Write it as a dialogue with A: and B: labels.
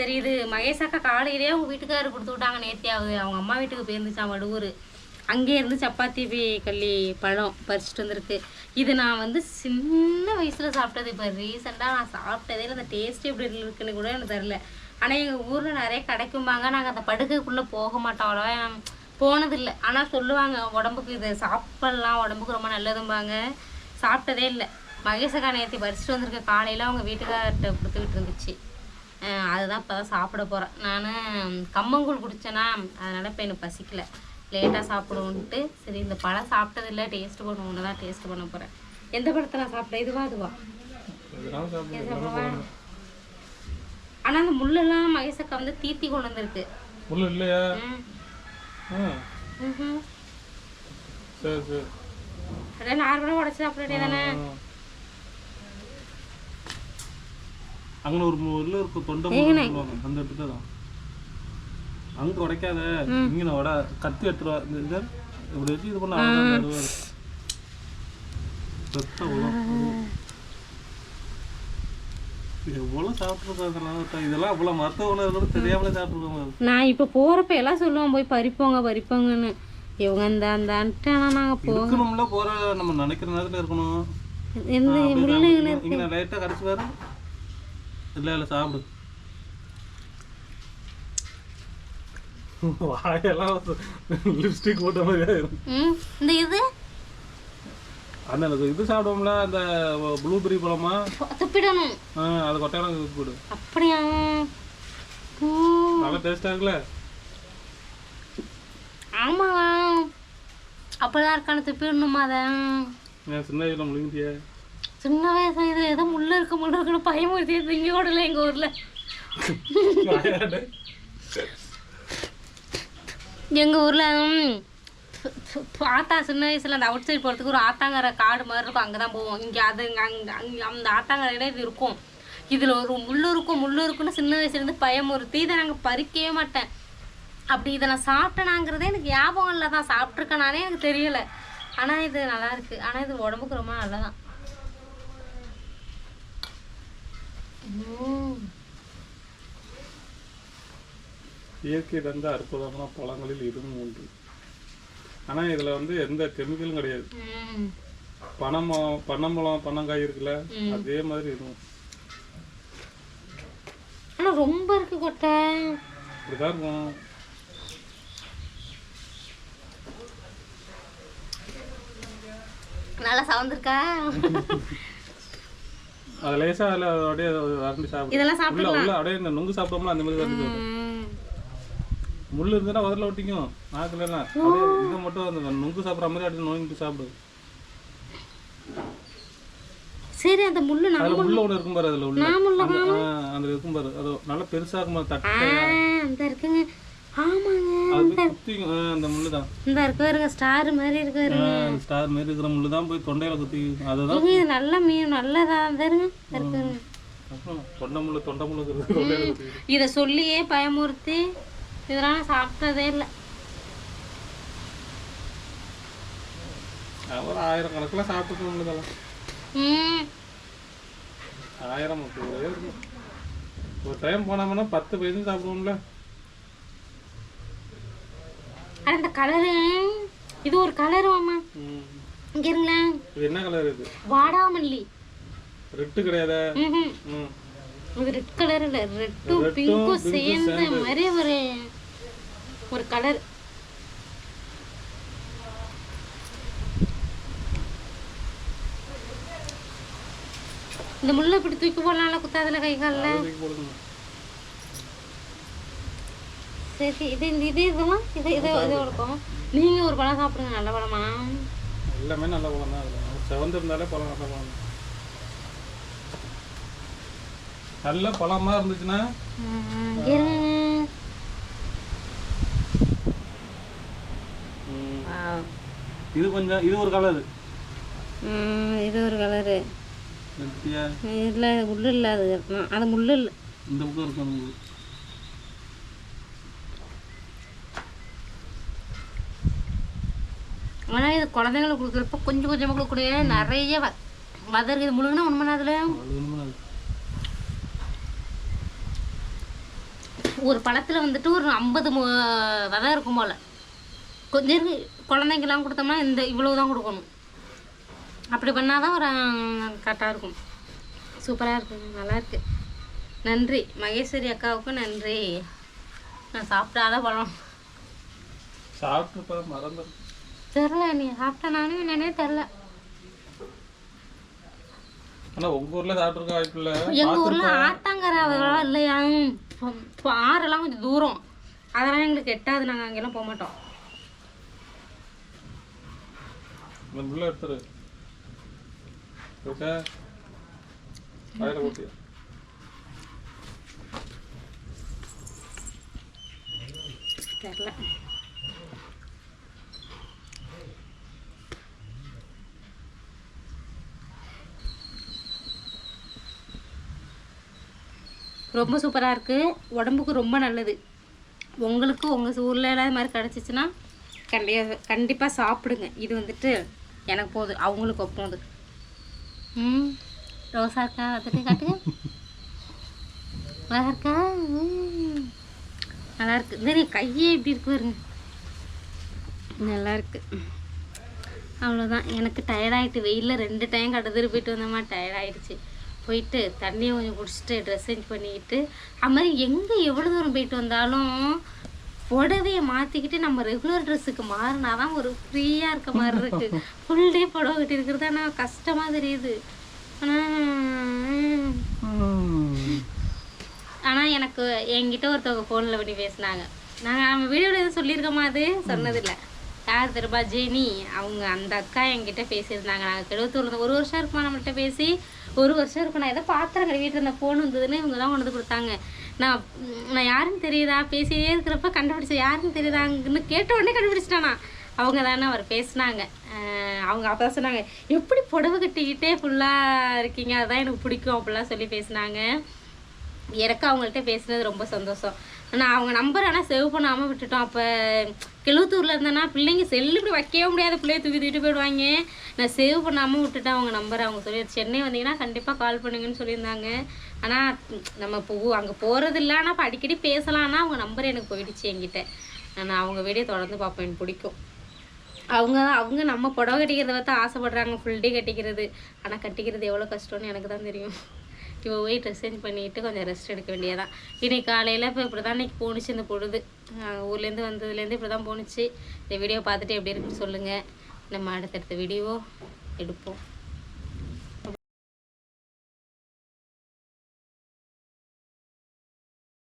A: சரி இது மகேஷாக்கா காலையிலேயே அவங்க வீட்டுக்காரர் கொடுத்து விட்டாங்க நேத்தியாவது அவங்க அம்மா வீட்டுக்கு போயிருந்துச்சான் வடுவூர். அங்கே இருந்து சப்பாத்தி கள்ளி பழம் பறிச்சுட்டு வந்திருக்கு. இது நான் வந்து சின்ன வயசில் சாப்பிட்டது. இப்போ ரீசெண்டாக நான் சாப்பிட்டதே இல்லை. அந்த டேஸ்ட் எப்படி இருக்குன்னு கூட எனக்கு தெரில ஆனால் எங்கள் ஊரில் நிறைய கிடைக்கும்பாங்க. நாங்கள் அந்த படுக்கைக்குள்ளே போக மாட்டோம் அவ்வளோவா. போனதில்லை. ஆனால் சொல்லுவாங்க உடம்புக்கு இது சாப்பிடலாம் உடம்புக்கு ரொம்ப நல்லதும்பாங்க. சாப்பிட்டதே இல்லை. மகேசக்கா நேர்த்தி பறிச்சுட்டு வந்திருக்க காலையில் அவங்க வீட்டுக்கார்ட்ட கொடுத்துக்கிட்டு இருந்துச்சு. அதுதான் இப்போ தான் சாப்பிட போகிறேன் நான் கம்மங்கூழ் குடித்தேனா அதனால் இப்போ எனக்கு பசிக்கல. லேட்டாக சாப்பிடுவோன்ட்டு சரி இந்த பழம் சாப்பிட்டதில்ல டேஸ்ட் பண்ணுவோன்னு தான் டேஸ்ட் பண்ண போகிறேன் எந்த பழத்தை நான் சாப்பிட்டேன் இதுவா அதுவா? ஆனால் அந்த முள்ளெல்லாம் மகேசக்கா வந்து தீத்தி கொண்டு வந்திருக்கு.
B: முள்ளு இல்லையா. சரி சரி.
A: நார்மலாக உடச்சி சாப்பிட வேண்டியதானே
B: ஆ. அங்கே ஒரு முள்ளு இருக்கு தொண்டை சொல்லுவாங்க. அந்த இடத்துல தான். அங்கே உடைக்காத இங்கே நான் உட கத்தி எடுத்துருவா இந்த இப்படி வச்சு இது பண்ண. எவ்வளோ சாப்பிட்ருக்காங்க இதெல்லாம் அவ்வளோ மருத்துவ கூட தெரியாமலே சாப்பிட்ருக்கோங்க
A: நான் இப்போ போகிறப்ப எல்லாம் சொல்லுவோம் போய் பறிப்போங்க பறிப்போங்கன்னு. இவங்க இந்த அந்தான்ட்டு ஆனால் நாங்கள் போ
B: இருக்கணும்ல போற நம்ம நினைக்கிற நேரத்துல இருக்கணும்.
A: எந்த முள்ளு
B: இங்க நான் லைட்டா கடிச்சு பாரு. இல்ல இல்ல சாப்பிடு. வாயெல்லாம் லிப்ஸ்டிக் போட்ட மாதிரி ஆயிரும்
A: ம் இந்த இது?
B: அந்த இது சாப்பிடுவோம்ல அந்த ப்ளூபெரி பழமா?
A: துப்பிடணும்
B: ஆ, அது கொட்டையெல்லாம் இது போடு.
A: அப்படியா?
B: நல்லா டேஸ்டா இருக்குல்ல?
A: ஆமாவா அப்படிதான் இருக்கானு துப்பிடணுமா அதை?
B: நான் சின்ன வயசுல முழுங்கிட்டியே?
A: சின்ன வயசு இது ஏதோ முள்ள இருக்க முள்ள இருக்குன்னு பயமுறுத்தி திங்க கூட இல்லை எங்கள் ஊரில் எங்கள் ஊரில் ஆத்தா சின்ன வயசில் அந்த அவுட் சைடு போகிறதுக்கு ஒரு ஆத்தாங்கரை காடு மாதிரி இருக்கும். அங்கே தான் போவோம். இங்கே அது அங்கே அங்கே அந்த ஆத்தாங்கரையில இது இருக்கும். இதில் ஒரு முள்ளு இருக்கும் முள்ளு இருக்குன்னு சின்ன வயசுலேருந்து பயமுறுத்தி இதை நாங்கள் பறிக்கவே மாட்டேன். அப்படி இதை நான் சாப்பிட்டேனாங்கிறதே எனக்கு ஞாபகம் இல்லை தான் சாப்பிட்ருக்கேனானே எனக்கு தெரியலை. ஆனால் இது நல்லா இருக்கு. ஆனால் இது உடம்புக்கு ரொம்ப நல்லதான் ம்.
B: இயற்கை தந்த அற்புதமான பழங்களில் இதுவும் ஒன்று. ஆனா இதுல வந்து எந்த கெமிக்கலும் கிடையாது.
A: ம்.
B: பனமரம் பனம்பழம் பனங்காய் இருக்குல்ல. அதே மாதிரி இருக்கும்.
A: ஆனா ரொம்ப இருக்கு கொட்டை.
B: இப்படிதான் இருக்கும்.
A: நல்லா சவந்திருக்கா?
B: அது லேசா அதுல அப்படியே வரண்டி சாப்பிடும்.
A: இதெல்லாம் சாப்பிடலாம்
B: அப்படியே இந்த நுங்கு சாப்பிட்டோம்ல அந்த மாதிரி முள்ளு இருந்துன்னா முதல்ல ஒட்டிக்கும் நாக்குல இதை மட்டும் அந்த நுங்கு சாப்பிட்ற மாதிரி அப்படியே நோய்க்கு சாப்பிடு.
A: சரி அந்த முள்ளு
B: அதுல உள்ள ஒன்று இருக்கும் பாரு அதுல உள்ள.
A: முள்ள
B: அந்த இருக்கும் பாரு. அது நல்லா பெருசா இருக்கும்
A: அந்த இருக்குங்க. ஆமாங்க
B: அந்த முள்ளு தான்
A: இந்த இருக்கு பாருங்க ஸ்டார் மாதிரி இருக்கு பாருங்க.
B: ஸ்டார் மாதிரி இருக்கிற முள்ளு தான் போய் தொண்டையில குத்தி அதுதான்
A: இது நல்ல மீன் நல்லதா இருங்க இருக்குங்க.
B: தொண்டை முள்ளு தொண்டை முள்ளு
A: இதை சொல்லியே பயமுறுத்தி. இதெல்லாம் சாப்பிட்டதே இல்லை.
B: அப்புறம் ஆயிரம் கணக்குல சாப்பிட்டு ஆயிரம் ஒரு டைம் போனோம்னா பத்து பைசா சாப்பிடுவோம்ல.
A: இந்த கலரு இது ஒரு கலரு மாமா. இங்க இருங்களேன்
B: இது என்ன கலர் இது?
A: வாடாமல்லி.
B: ரெட்டு கிடையாதா?
A: இது ரெட் கலர் இல்ல ரெட்டும் பிங்க்கும் சேர்ந்த
B: சேர்ந்து.
A: மாதிரி ஒரு ஒரு கலர் இந்த முள்ளை இப்படி தூக்கி போடலாம்ல குத்தாதுல கை காலில் சரி இது இந்த இது இதெல்லாம் இது இது இது இருக்கும் நீங்க ஒரு பழம் சாப்பிடுங்க நல்ல பழமா?
B: எல்லாமே நல்ல பழம் தான் செவந்து இருந்தாலே பழம் நல்ல பழம். நல்ல பழமா இருந்துச்சுன்னா
A: ம், இருங்க
B: ம்,
A: Wow.
B: இது கொஞ்சம் இது ஒரு கலர்
A: இது ஒரு கலரு இல்லை முள்ளு இல்லை அது அது முள்ளு இல்லை.
B: இந்த பக்கம் இருக்கும்
A: ஆனால் இது குழந்தைங்களுக்கு கொடுக்குறப்ப கொஞ்சம் கொஞ்சமாக கொடுக்கக்கூடிய நிறைய வ வதருக்கு இது முழுங்கினா உண்மை அதில். ஒரு பழத்தில் வந்துட்டு ஒரு ஐம்பது விதை இருக்கும் போல். கொஞ்சம் இருக்கு குழந்தைங்கலாம் கொடுத்தோம்னா இந்த இவ்வளவு தான் கொடுக்கணும். அப்படி பண்ணால் தான் ஒரு கரெக்டாக இருக்கும். சூப்பராக இருக்கு நல்லா இருக்கு. நன்றி. மகேஸ்வரி அக்காவுக்கும் நன்றி. நான் சாப்பிடாத பழம்.
B: சாப்பிட்டு
A: தெரில நீ சாப்பிட்ட நானும் என்னன்னே தெரில
B: ஆனா உங்க ஊர்ல வாய்ப்பு இல்ல
A: அதெல்லாம் இல்லையா ஆறெல்லாம் கொஞ்சம் தூரம். அதெல்லாம் எங்களுக்கு எட்டாது. நாங்கள் அங்கெல்லாம் போக மாட்டோம்.
B: இந்த எடுத்துரு. ஓகே வாயில ஊத்தி
A: தெரில. ரொம்ப சூப்பராக இருக்குது உடம்புக்கு ரொம்ப நல்லது. உங்களுக்கு உங்கள் ஊரில் ஏதாவது மாதிரி கிடச்சிச்சின்னா கண்டிப்பாக கண்டிப்பாக சாப்பிடுங்க. இது வந்துட்டு எனக்கு போகுது அவங்களுக்கு போகுது ம். ரோசா இருக்கா? வந்துட்டு காட்டுங்க. அழகா இருக்கா? நல்லா இருக்குது இந்த கையே இப்படி இருக்கு பாருங்க. நல்லா இருக்குது அவ்வளோதான் எனக்கு டயர்டாகிட்டு வெயிலில் ரெண்டு டைம் கடத்துட்டு போயிட்டு வந்தோமா டயர்டாயிடுச்சு போயிட்டு தண்ணியை கொஞ்சம் குடிச்சிட்டு ட்ரெஸ் சேஞ்ச் பண்ணிக்கிட்டு அது மாதிரி எங்கே எவ்வளோ தூரம் போயிட்டு வந்தாலும் புடவையை மாற்றிக்கிட்டு நம்ம ரெகுலர் ட்ரெஸ்ஸுக்கு மாறினா தான் ஒரு ஃப்ரீயாக இருக்க மாதிரி இருக்கு. ஃபுல் டே புடவை கட்டி இருக்கிறது ஆனால் கஷ்டமாக தெரியுது. ஆனால் ஆனால் எனக்கு என்கிட்ட ஒருத்தவங்க ஃபோனில் பண்ணி பேசினாங்க. நாங்கள் நம்ம வீடியோவில் எதுவும் சொல்லியிருக்கோமா அது? சொன்னதில்லை. யார் தெரியுமா? ஜெனி. அவங்க அந்த அக்கா என்கிட்ட பேசியிருந்தாங்க. நாங்கள் கெடுவத்தூர்ல ஒரு வருஷம் இருக்குமா நம்மள்கிட்ட பேசி? ஒரு வருஷம் இருக்கும் நான் ஏதோ பாத்திரம் கழுவிட்டு இருந்த ஃபோன் வந்ததுன்னு இவங்க தான் கொண்டு வந்து கொடுத்தாங்க. நான் நான் யாருன்னு தெரியுதா? பேசியே இருக்கிறப்ப கண்டுபிடிச்ச யாருன்னு தெரியுதாங்கன்னு கேட்ட உடனே கண்டுபிடிச்சிட்டானா. அவங்க தானே அவர் பேசினாங்க. அவங்க அப்போ தான் சொன்னாங்க எப்படி புடவை கட்டிக்கிட்டே ஃபுல்லாக இருக்கீங்க? அதுதான் எனக்கு பிடிக்கும் அப்படிலாம் சொல்லி பேசினாங்க. எனக்கு அவங்கள்ட்ட பேசினது ரொம்ப சந்தோஷம். ஆனால் அவங்க நம்பர் ஆனால் சேவ் பண்ணாமல் விட்டுட்டோம். அப்போ கிழுத்தூரில் இருந்தேன்னா பிள்ளைங்க செல்லு இப்படி வைக்கவே முடியாது. பிள்ளைய தூக்கி தூக்கிட்டு போயிடுவாங்க. நான் சேவ் பண்ணாமல் விட்டுட்டேன் அவங்க நம்பர் அவங்க சொல்லி சென்னை வந்தீங்கன்னா கண்டிப்பாக கால் பண்ணுங்கன்னு சொல்லியிருந்தாங்க. ஆனால் நம்ம இப்போ அங்கே போகிறது இல்லை ஆனால் இப்போ அடிக்கடி பேசலான்னா அவங்க நம்பர் எனக்கு போயிடுச்சு என்கிட்ட. நான் அவங்க வீடியோ தொடர்ந்து பார்ப்பேன். எனக்கு பிடிக்கும். அவங்க அவங்க நம்ம புடவை கட்டிக்கிறத பார்த்து ஆசைப்படுறாங்க. ஃபுல் டே கட்டிக்கிறது. ஆனால் கட்டிக்கிறது எவ்வளோ கஷ்டம்னு எனக்கு தான் தெரியும். இப்போ போய் ட்ரெஸ் சேஞ்ச் பண்ணிட்டு கொஞ்சம் ரெஸ்ட் எடுக்க வேண்டியதான் இன்னைக்கு காலையில் இப்போ இப்படி தான் இன்னைக்கு போணுச்சு இந்த பொழுது. ஊர்லேருந்து வந்ததுலேருந்து இப்படி தான் போணுச்சு. இந்த வீடியோ பார்த்துட்டு எப்படி இருக்குன்னு சொல்லுங்கள் நம்ம அடுத்தடுத்த வீடியோ எடுப்போம்.